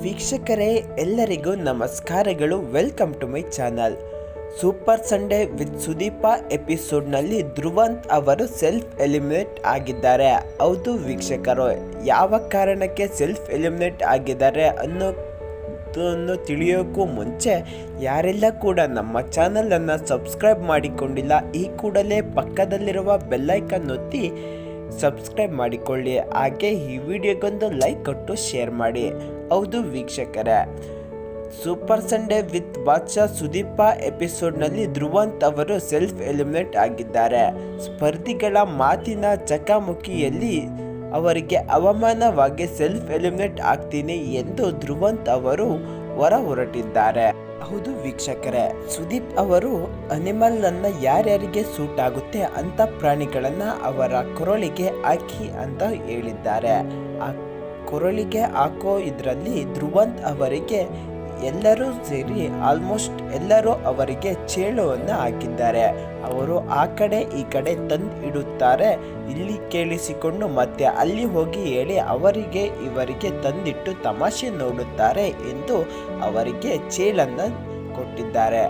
ವೀಕ್ಷಕರೇ, ಎಲ್ಲರಿಗೂ ನಮಸ್ಕಾರಗಳು. Welcome to my channel super Sunday with Sudeep ಎಪಿಸೋಡ್ನಲ್ಲಿ Dhruvanth ಅವರು ಸೆಲ್ಫ್ ಎಲಿಮಿನೇಟ್ ಆಗಿದ್ದಾರೆ. ಹೌದು ವೀಕ್ಷಕರು, ಯಾವ ಕಾರಣಕ್ಕೆ ಸೆಲ್ಫ್ ಎಲಿಮಿನೇಟ್ ಆಗಿದ್ದಾರೆ ಅನ್ನೋದನ್ನು ತಿಳಿಯೋಕ್ಕೂ ಮುಂಚೆ ಯಾರೆಲ್ಲ ಕೂಡ ನಮ್ಮ ಚಾನಲನ್ನು ಸಬ್ಸ್ಕ್ರೈಬ್ ಮಾಡಿಕೊಂಡಿಲ್ಲ, ಈ ಕೂಡಲೇ ಪಕ್ಕದಲ್ಲಿರುವ ಬೆಲ್ಲೈಕನ್ ಒತ್ತಿ ಸಬ್ಸ್ಕ್ರೈಬ್ ಮಾಡಿಕೊಳ್ಳಿ. ಹಾಗೆ ಈ ವಿಡಿಯೋಗೊಂದು ಲೈಕ್ ಕೊಟ್ಟು ಶೇರ್ ಮಾಡಿ. ಹೌದು ವೀಕ್ಷಕರೇ. Super Sunday with Badshah Sudeep ಎಪಿಸೋಡ್ನಲ್ಲಿ Dhruvanth ಅವರು ಸೆಲ್ಫ್ ಎಲಿಮಿನೇಟ್ ಆಗಿದ್ದಾರೆ. ಸ್ಪರ್ಧಿಗಳ ಮಾತಿನ ಚಕಾಮುಖಿಯಲ್ಲಿ ಅವರಿಗೆ ಅವಮಾನವಾಗಿ ಸೆಲ್ಫ್ ಎಲಿಮಿನೇಟ್ ಆಗ್ತೀನಿ ಎಂದು ಧ್ರುವಂತ್ ಅವರು ಹೊರ ಹೊರಟಿದ್ದಾರೆ. ಹೌದು ವೀಕ್ಷಕರೇ, ಸುದೀಪ್ ಅವರು ಅನಿಮಲ್ ಅನ್ನ ಯಾರ್ಯಾರಿಗೆ ಸೂಟ್ ಆಗುತ್ತೆ ಅಂತ ಪ್ರಾಣಿಗಳನ್ನ ಅವರ ಕೊರಳಿಗೆ ಹಾಕಿ ಅಂತ ಹೇಳಿದ್ದಾರೆ. ಕೊರಳಿಗೆ ಹಾಕೋ ಇದರಲ್ಲಿ ಧ್ರುವಂತ್ ಅವರಿಗೆ ಎಲ್ಲರೂ ಸೇರಿ ಆಲ್ಮೋಸ್ಟ್ ಎಲ್ಲರೂ ಅವರಿಗೆ ಚೇಳುವನ್ನು ಹಾಕಿದ್ದಾರೆ. ಅವರು ಆ ಕಡೆ ಈ ಕಡೆ ತಂದು ಇಡುತ್ತಾರೆ. ಇಲ್ಲಿ ಕೇಳಿಸಿಕೊಂಡು ಮತ್ತೆ ಅಲ್ಲಿ ಹೋಗಿ ಹೇಳಿ ಅವರಿಗೆ ಇವರಿಗೆ ತಂದಿಟ್ಟು ತಮಾಷೆ ನೋಡುತ್ತಾರೆ ಎಂದು ಅವರಿಗೆ ಚೇಳನ್ನು ಕೊಟ್ಟಿದ್ದಾರೆ.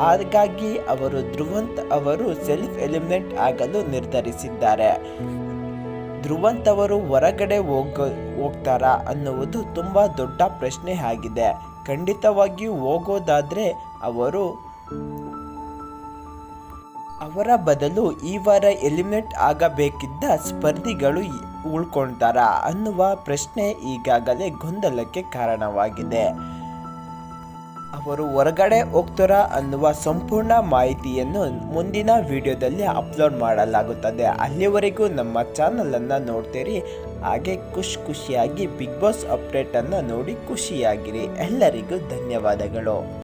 ಹಾಗಾಗಿ ಅವರು ಧ್ರುವಂತ್ ಅವರು ಸೆಲ್ಫ್ ಎಲಿಮಿನೇಟ್ ಆಗಲು ನಿರ್ಧರಿಸಿದ್ದಾರೆ. ಧ್ರುವಂತ್ ಅವರು ಹೊರಗಡೆ ಹೋಗ ಹೋಗ್ತಾರಾ ಅನ್ನುವುದು ತುಂಬ ದೊಡ್ಡ ಪ್ರಶ್ನೆ ಆಗಿದೆ. ಖಂಡಿತವಾಗಿಯೂ ಹೋಗೋದಾದರೆ ಅವರು ಅವರ ಬದಲು ಈ ವಾರ ಎಲಿಮಿನೇಟ್ ಆಗಬೇಕಿದ್ದ ಸ್ಪರ್ಧಿಗಳು ಉಳ್ಕೊಳ್ತಾರಾ ಅನ್ನುವ ಪ್ರಶ್ನೆ ಈಗಾಗಲೇ ಗೊಂದಲಕ್ಕೆ ಕಾರಣವಾಗಿದೆ. ಅವರು ಹೊರಗಡೆ ಹೋಗ್ತಾರಾ ಅನ್ನುವ ಸಂಪೂರ್ಣ ಮಾಹಿತಿಯನ್ನು ಮುಂದಿನ ವಿಡಿಯೋದಲ್ಲಿ ಅಪ್ಲೋಡ್ ಮಾಡಲಾಗುತ್ತದೆ. ಅಲ್ಲಿವರೆಗೂ ನಮ್ಮ ಚಾನಲನ್ನು ನೋಡ್ತೀರಿ. ಹಾಗೆ ಖುಷಿ ಖುಷಿಯಾಗಿ ಬಿಗ್ ಬಾಸ್ ಅಪ್ಡೇಟನ್ನು ನೋಡಿ ಖುಷಿಯಾಗಿರಿ. ಎಲ್ಲರಿಗೂ ಧನ್ಯವಾದಗಳು.